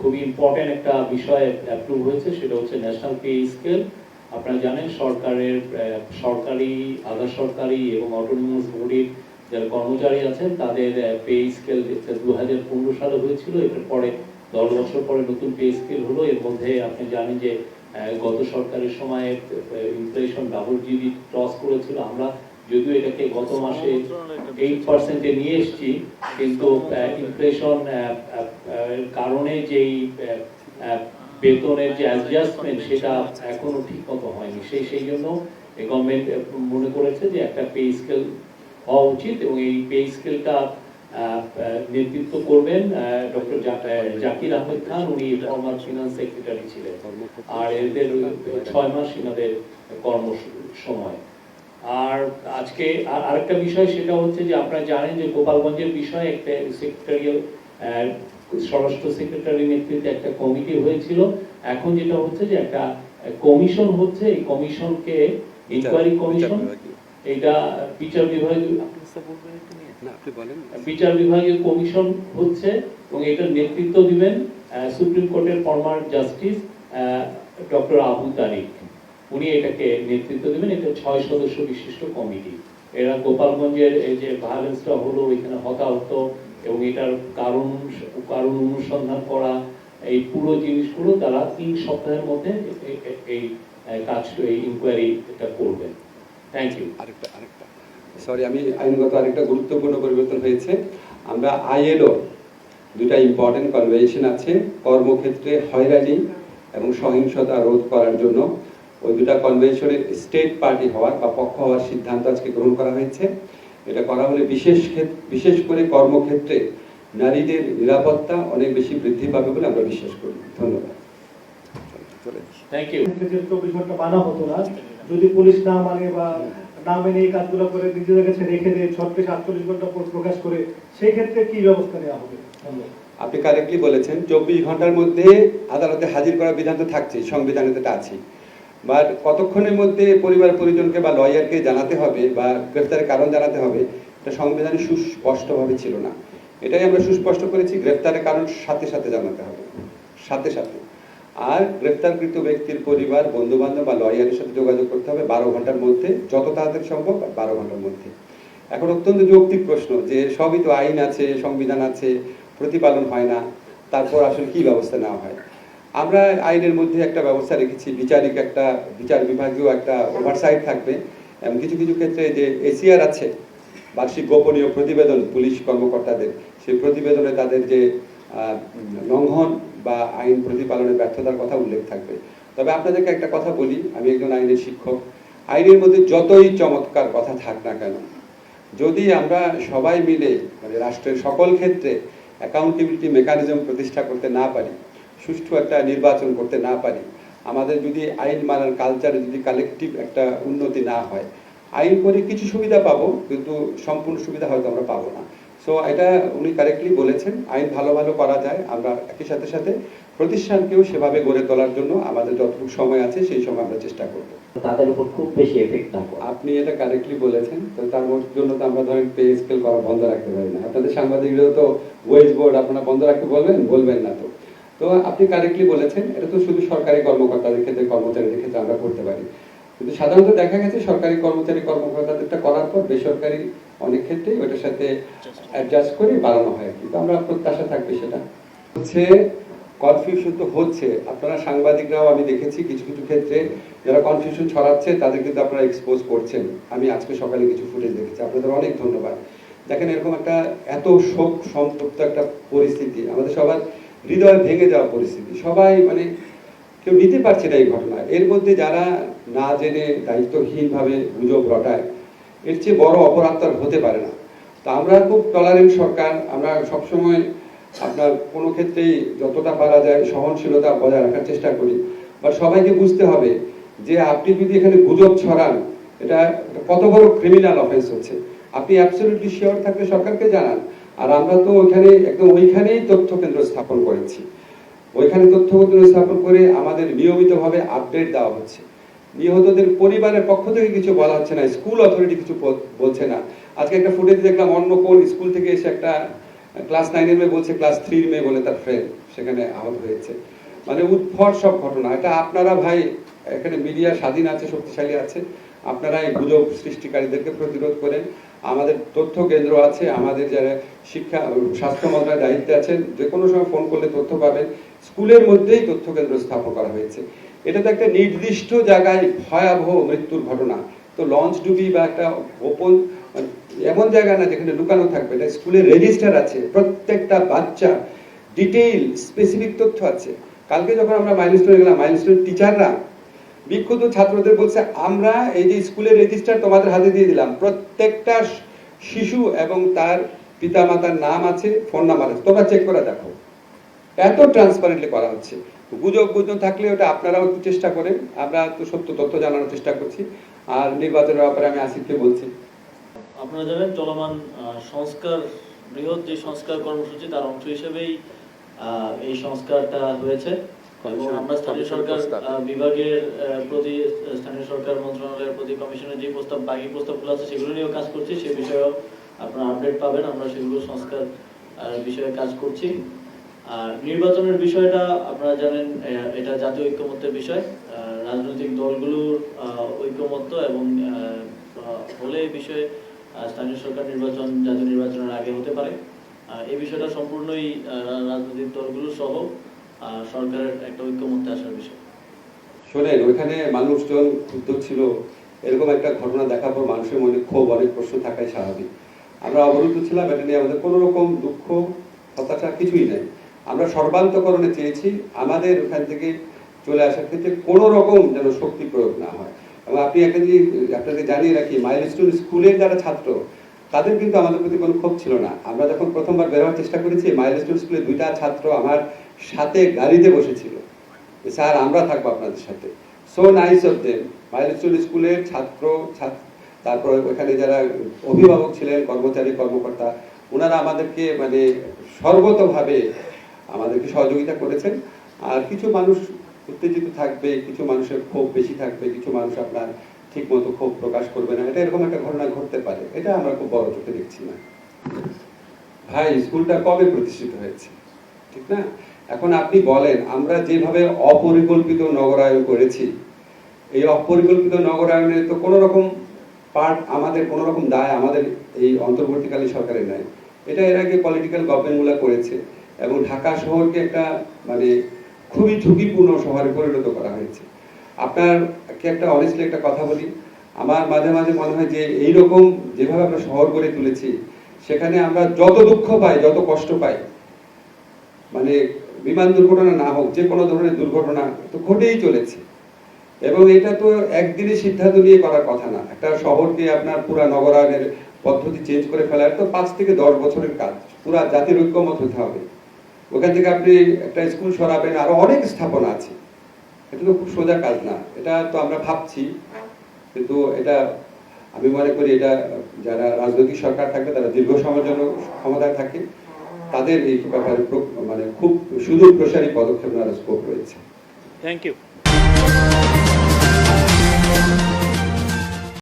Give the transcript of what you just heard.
খুবই ইম্পর্টেন্ট একটা বিষয় অ্যাপ্রুভ হয়েছে সেটা হচ্ছে ন্যাশনাল পে স্কেল আপনারা জানেন সরকারের সরকারি আধা সরকারি এবং অটোনোমাস বডির যারা কর্মচারী আছেন তাদের পে স্কেল দু হাজার পনেরো সালে হয়েছিল এটার পরে দশ বছর পরে নতুন পে স্কেল হলো। এর মধ্যে আপনি জানেন যে আহ, গত সরকারের সময় ইনফ্লেশন ডাবল জিবি ক্রস করেছিল। আমরা যদিও এটাকে গত মাসে এইট পার্সেন্টে নিয়ে এসেছি, কিন্তু ইনফ্লেশন কারণে যেই বেতনের যে অ্যাডজাস্টমেন্ট সেটা এখনও ঠিক মতো হয়নি। সেই সেই জন্য গভর্নমেন্ট মনে করেছে যে একটা পে স্কেল হওয়া উচিত এবং এই পে স্কেলটা নেতৃত্ব করবেন ডক্টর জাকির আহমেদ খান, উনি ফর্মার ফিনান্স সেক্রেটারি ছিলেন। আর এদের ছয় মাস এনাদের কর্ম সময়। আর আজকে আর আরেকটা বিষয় সেটা হচ্ছে যে আপনারা জানেন যে গোপালগঞ্জের বিষয়ে একটা সেক্রেটারিয়াল স্বরাষ্ট্র সেক্রেটারি নেতৃত্বে একটা কমিটি হয়েছিল। এখন যেটা হচ্ছে যে একটা কমিশন হচ্ছে এই কমিশনকে ইনকোয়ারি কমিশন এটা বিচার বিভাগ না আপনি বলেন। বিচার বিভাগীয় কমিশন হচ্ছে এবং এটার নেতৃত্ব দিবেন সুপ্রিম কোর্টের former justice doctor Abu Tariq উনি এটাকে নেতৃত্ব দেবেন, এটা ছয় সদস্য বিশিষ্ট কমিটি। এরা গোপালগঞ্জের এই যে ভায়োলেন্সটা হলো, এখানে হতাহত এবং এটার কারণ কারণ অনুসন্ধান করা, এই পুরো জিনিসগুলো তারা তিন সপ্তাহের মধ্যে এই কাজ, এই ইনকোয়ারি এটা করবেন। থ্যাংক ইউ আরেকটা আরেকটা। সরি আমি আইনগত আরেকটা গুরুত্বপূর্ণ পরিবর্তন হয়েছে। আমরা আইএলও দুটা ইম্পর্টেন্ট কনভেনশন আছে, কর্মক্ষেত্রে হয়রানি এবং সহিংসতা রোধ করার জন্য। ওই দুটা কনভেনশনের স্টেট পার্টি হওয়ার বা পক্ষ হওয়ার সিদ্ধান্ত আজকে গ্রহণ করা হয়েছে। এটা করা হলে বিশেষ বিশেষ করে কর্মক্ষেত্রে নারীদের নিরাপত্তা অনেক বেশি বৃদ্ধি পাবে বলে আমরা বিশ্বাস করি। ধন্যবাদ। থ্যাংক ইউ চব্বিশ ঘণ্টা মানা হতো না। যদি পুলিশ না মানে বা না মেনে এই কাজগুলো করে নিজেদের কাছে রেখে দেয় ছত্রিশ আটচল্লিশ ঘণ্টা প্রকাশ করে সেই ক্ষেত্রে কি ব্যবস্থা নেওয়া হবে? আপনি কারেক্টলি বলেছেন চব্বিশ ঘণ্টার মধ্যে আদালতে হাজির করার বিধান তো থাকছেই সংবিধানে তো এটা বাট কতক্ষণের মধ্যে পরিবার পরিজনকে বা লয়ারকে জানাতে হবে বা গ্রেফতারের কারণ জানাতে হবে, এটা সংবিধানে সুস্পষ্টভাবে ছিল না। এটাই আমরা সুস্পষ্ট করেছি, গ্রেফতারের কারণ সাথে সাথে জানাতে হবে। সাথে সাথে। আর গ্রেফতারকৃত ব্যক্তির পরিবার বন্ধু বান্ধব বা লয়ারের সাথে যোগাযোগ করতে হবে বারো ঘণ্টার মধ্যে, যত তাড়াতাড়ি সম্ভব বারো ঘণ্টার মধ্যে। এখন অত্যন্ত যৌক্তিক প্রশ্ন যে সবই তো আইন আছে, সংবিধান আছে, প্রতিপালন হয় না, তারপর আসলে কি ব্যবস্থা নেওয়া হয়? আমরা আইনের মধ্যে একটা ব্যবস্থা রেখেছি, বিচারিক একটা, বিচার বিভাগীয় একটা ওভারসাইট থাকবে। এবং কিছু কিছু ক্ষেত্রে যে এসিআর আছে, বার্ষিক গোপনীয় প্রতিবেদন পুলিশ কর্মকর্তাদের, সেই প্রতিবেদনে তাদের যে লঙ্ঘন বা আইন প্রতিপালনের ব্যর্থতার কথা উল্লেখ থাকবে। তবে আপনাদেরকে একটা কথা বলি, আমি একজন আইনের শিক্ষক। আইনের মধ্যে যতই চমৎকার কথা থাক না কেন, যদি আমরা সবাই মিলে মানে রাষ্ট্রের সকল ক্ষেত্রে অ্যাকাউন্টেবিলিটি মেকানিজম প্রতিষ্ঠা করতে না পারি সুষ্ঠু একটা নির্বাচন করতে না পারি। আমাদের যদি আইন মানার কালচারে যদি কালেকটিভ একটা উন্নতি না হয় আইন করে কিছু সুবিধা পাবো কিন্তু সম্পূর্ণ সুবিধা হয়তো আমরা পাবো না। সো এটা উনি কারেক্টলি বলেছেন আইন ভালো ভালো করা যায় আমরা একই সাথে সাথে প্রতিষ্ঠানকেও সেভাবে গড়ে তোলার জন্য আমাদের যতটুকু সময় আছে সেই সময় আমরা চেষ্টা করব। তাদের উপর খুব বেশি এফেক্ট না আপনি এটা কারেক্টলি বলেছেন তো তার জন্য তো আমরা ধরেন পে স্কেল করা বন্ধ রাখতে পারি না। আপনাদের সাংবাদিকরাও তো ওয়েজ বোর্ড আপনারা বন্ধ রাখতে বলবেন? বলবেন না তো। তো আপনি কারেক্টলি বলেছেন, এটা তো শুধু সরকারি কর্মকর্তাদের ক্ষেত্রে, কর্মচারীদের ক্ষেত্রে আমরা করতে পারি। কিন্তু সাধারণত দেখা গেছে সরকারি কর্মচারী, কর্মকর্তাদেরটা করার পর বেসরকারি অনেক ক্ষেত্রেই ওটার সাথে অ্যাডজাস্ট করে বাড়ানো হয় আর কি। তো আমরা প্রত্যাশা থাকবে সেটা। হচ্ছে কনফিউশন তো হচ্ছে। আপনারা সাংবাদিকরাও আমি দেখেছি কিছু কিছু ক্ষেত্রে যারা কনফিউশন ছড়াচ্ছে, তাদের কিন্তু আপনারা এক্সপোজ করছেন। আমি আজকে সকালে কিছু ফুটেজ দেখেছি। আপনাদের অনেক ধন্যবাদ। দেখেন এরকম একটা এত শোক সম্পৃক্ত একটা পরিস্থিতি। আমাদের সবার হৃদয় ভেঙে যাওয়া পরিস্থিতি। সবাই মানে কেউ নিতে পারছে না এই ঘটনা। এর মধ্যে যারা না জেনে দায়িত্বহীনভাবে গুজব রটায়, এর চেয়ে বড় অপরাধ হতে পারে না। তা আমরা খুব টলারেন্ট সরকার, আমরা সবসময় আপনার কোনো ক্ষেত্রেই যতটা পারা যায় সহনশীলতা বজায় রাখার চেষ্টা করি। বা সবাইকে বুঝতে হবে যে আপনি যদি এখানে গুজব ছড়ান, এটা এটা কত বড় ক্রিমিনাল অফেন্স হচ্ছে। আপনি অ্যাবসলিউটলি শিওর থাকলে সরকারকে জানান। আর আমরা তো ওইখানে একদম ওইখানেই তথ্য কেন্দ্র স্থাপন করেছি। ওইখানে তথ্য কেন্দ্র স্থাপন করে আমাদের নিয়মিতভাবে আপডেট দেওয়া হচ্ছে। নিহতদের পরিবারের পক্ষ থেকে কিছু বলা হচ্ছে না স্কুল অথরিটি কিছু বলছে না। আজকে একটা ফুটেজ দেখলাম, অন্য কোন স্কুল থেকে এসে একটা ক্লাস নাইনের মেয়ে বলছে ক্লাস থ্রির মেয়ে বলে তার ফ্রেন্ড সেখানে আহত হয়েছে। মানে উদ্ভট সব ঘটনা। এটা আপনারা ভাই, এখানে মিডিয়া স্বাধীন আছে, শক্তিশালী আছে। আপনারা এই গুজব সৃষ্টিকারীদেরকে প্রতিরোধ করেন। আমাদের তথ্য কেন্দ্র আছে, আমাদের যারা শিক্ষা, স্বাস্থ্য মন্ত্রণালয়ের দায়িত্বে আছেন, যে কোনো সময় ফোন করলে তথ্য পাবেন। স্কুলের মধ্যেই তথ্য কেন্দ্র স্থাপন করা হয়েছে। এটা তো একটা নির্দিষ্ট জায়গায় ভয়াবহ মৃত্যুর ঘটনা। তো লঞ্চ ডুবি বা একটা গোপন মানে এমন জায়গা না যেখানে লুকানো থাকবে এটা স্কুলের রেজিস্টার আছে, প্রত্যেকটা বাচ্চা ডিটেইল স্পেসিফিক তথ্য আছে। কালকে যখন আমরা মাইলস্টোনে গেলাম মাইলস্টোন টিচাররা বিক্ষুব্ধ ছাত্রদের বলছে, আমরা এই যে স্কুলের রেজিস্টার তোমাদের হাতে দিয়ে দিলাম। প্রত্যেকটা শিশু এবং তার পিতামাতার নাম আছে ফোন নাম্বার আছে। তোমরা চেক করে দেখো। এত ট্রান্সপারেন্টলি করা হচ্ছে। গুজব গুজব থাকলে ওটা আপনারাও একটু চেষ্টা করেন। আমরা তো সত্য তথ্য জানানোর চেষ্টা করছি। আর নির্বাচনের ব্যাপারে আমি আসিফকে বলছি। আপনারা জানেন, চলমান সংস্কার, বৃহৎ যে সংস্কার কর্মসূচি, তার অংশ হিসেবেই এই সংস্কারটা হয়েছে। আমরা স্থানীয় সরকার বিভাগের প্রতি স্থানীয় সরকার মন্ত্রণালয়ের প্রতি কমিশনের যে প্রস্তাব বাকি প্রস্তাবগুলো আছে সেগুলো নিয়েও কাজ করছি। সে বিষয়েও আপনারা আপডেট পাবেন। আমরা সেগুলো সংস্কার বিষয়ে কাজ করছি। আর নির্বাচনের বিষয়টা আপনারা জানেন এটা জাতীয় ঐক্যমত্যের বিষয়। রাজনৈতিক দলগুলোর ঐক্যমত্য এবং হলে এই বিষয়ে স্থানীয় সরকার নির্বাচন জাতীয় নির্বাচনের আগে হতে পারে। এই বিষয়টা সম্পূর্ণই রাজনৈতিক দলগুলো সহ সরকারের একটা ঐক্যমত্যে আসার বিষয়। শোনেন, ওইখানে মানুষজন ক্ষুব্ধ ছিল, এরকম একটা ঘটনা দেখার পর মানুষের মনে ক্ষোভ, অনেক প্রশ্ন থাকাই স্বাভাবিক। আমরা অবরুদ্ধ ছিলাম, এটা নিয়ে আমাদের কোনো রকম দুঃখ, হতাশা কিছুই নেই। আমরা সর্বান্তকরণে চেয়েছি, আমাদের ওখান থেকে চলে আসার ক্ষেত্রে কোনো রকম যেন শক্তি প্রয়োগ না হয়। এবং আপনি একটা জিনিস আপনাদের জানিয়ে রাখি, মাইলস্টোন স্কুলের যারা ছাত্র, তাদের কিন্তু আমাদের প্রতি কোনো ক্ষোভ ছিল না। আমরা যখন প্রথমবার বেরোয়ার চেষ্টা করেছি, মাইলস্টোন স্কুলে দুইটা ছাত্র আমার সাথে গাড়িতে বসেছিল। স্যার, আমরা থাকব আপনাদের সাথে। So nice of them milestone স্কুলের ছাত্র তারপর ওখানে যারা অভিভাবক ছিলেন, কর্মচারী, কর্মকর্তা, ওনারা আমাদেরকে মানে সর্বতভাবে আমাদেরকে সহযোগিতা করেছেন। আর কিছু মানুষ উত্তেজিত থাকবে, কিছু মানুষের ক্ষোভ বেশি থাকবে, কিছু মানুষ আপনার ঠিক মতো ক্ষোভ প্রকাশ করবে না। এটা এরকম একটা ঘটনা ঘটতে পারে। এটা আমরা খুব বড় চোখে দেখছি না। ভাই, স্কুলটা কবে প্রতিষ্ঠিত হয়েছে? ঠিক না? এখন আপনি বলেন, আমরা যেভাবে অপরিকল্পিত নগরায়ন করেছি, এই অপরিকল্পিত নগরায়নে তো কোনো রকম পার্ট আমাদের, কোনো রকম দায় আমাদের এই অন্তর্বর্তীকালীন সরকারের নাই। এটা এর আগে পলিটিক্যাল গভর্নমেন্টগুলো করেছে এবং ঢাকা শহরকে একটা মানে খুবই ঝুঁকিপূর্ণ শহরে পরিণত করা হয়েছে। আপনার একটা অনেস্টলি একটা কথা বলি, আমার মাঝে মাঝে মনে হয় যে এইরকম যেভাবে আমরা শহর গড়ে তুলেছি, সেখানে আমরা যত দুঃখ পাই, যত কষ্ট পাই মানে বিমান দুর্ঘটনা না হোক, যে কোনো ধরনের দুর্ঘটনা তো ঘটেই চলেছে। এবং এটা তো একদিনে সিদ্ধান্ত নিয়ে করার কথা না। একটা শহরকে আপনার পুরা নগরায়নের পদ্ধতি চেঞ্জ করে ফেলার তো পাঁচ থেকে দশ বছরের কাজ। পুরা জাতির ঐক্যমত হতে হবে। ওখান থেকে আপনি একটা স্কুল সরাবেন, আরও অনেক স্থাপনা আছে। এটা তো খুব সোজা কাজ না। এটা তো আমরা ভাবছি, কিন্তু এটা আমি মনে করি এটা যারা রাজনৈতিক সরকার থাকে, তারা দীর্ঘ সময়ের জন্য ক্ষমতায় থাকে। তাদের এই ব্যাপারে প্র- মানে খুব সুদূর প্রসারী পদক্ষেপ নেওয়ার স্কোপ রয়েছে। Thank you